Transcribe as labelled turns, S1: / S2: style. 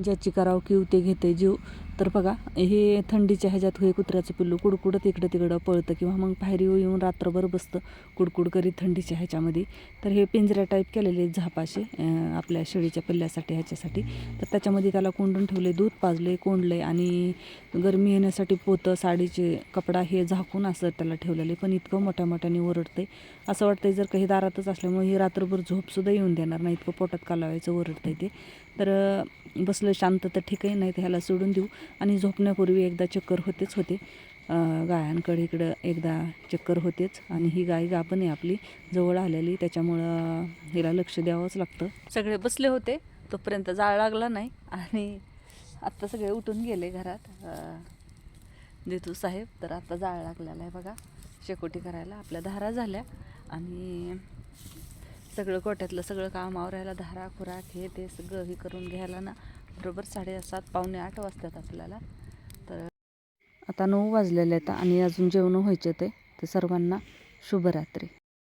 S1: ज्याची कराव किव ते घेते जीव. तर बघा हे थंडीच्या ह्याच्यात हे कुत्र्याचं पिल्लू कुडकुडत इकडं तिकडं पळतं किंवा मग पायरी येऊन रात्रभर बसतं कुडकुड करीत थंडीच्या ह्याच्यामध्ये. तर हे पिंजऱ्या टाईप केलेले झापाशे आपल्या शेळीच्या पिल्ल्यासाठी ह्याच्यासाठी. तर त्याच्यामध्ये त्याला कोंडून ठेवले दूध पाजले कोंडले आणि गरमी येण्यासाठी पोतं साडीचे कपडा हे झाकून असं त्याला ठेवलेले पण इतकं मोठ्या मोठ्याने ओरडते असं वाटतंय जर काही दारातच असल्यामुळे हे रात्रभर झोपसुद्धा येऊन देणार नाही इतकं पोटात कालावायचं ओरडतंय ते. तर बसलं शांत तर ठीक आहे नाही तर ह्याला सोडून देऊ. आणि झोपण्यापूर्वी एकदा चक्कर होतेच होते. गायांकडे इकडं एकदा चक्कर होतेच. आणि ही गाय गाभण आहे आपली. जवळ आलेली. त्याच्यामुळं हिला लक्ष द्यावंच लागतं. सगळे बसले होते. तोपर्यंत जाळ लागला नाही. आणि आत्ता सगळे उठून गेले घरात. अं, देतू साहेब तर आता जाळ लागलेला आहे बघा. शेकोटी करायला. आपल्या धारा झाल्या. आणि सगळं कोट्यातलं सगळं काम आवरायला धारा खुराक हे ते सगळं हे करून घ्यायला ना. बरोबर साडेसात पावणे आठ वाजतात आपल्याला. तर आता नऊ वाजलेले आहेत आणि अजून जेवण व्हायचे ते. तर सर्वांना शुभरात्री.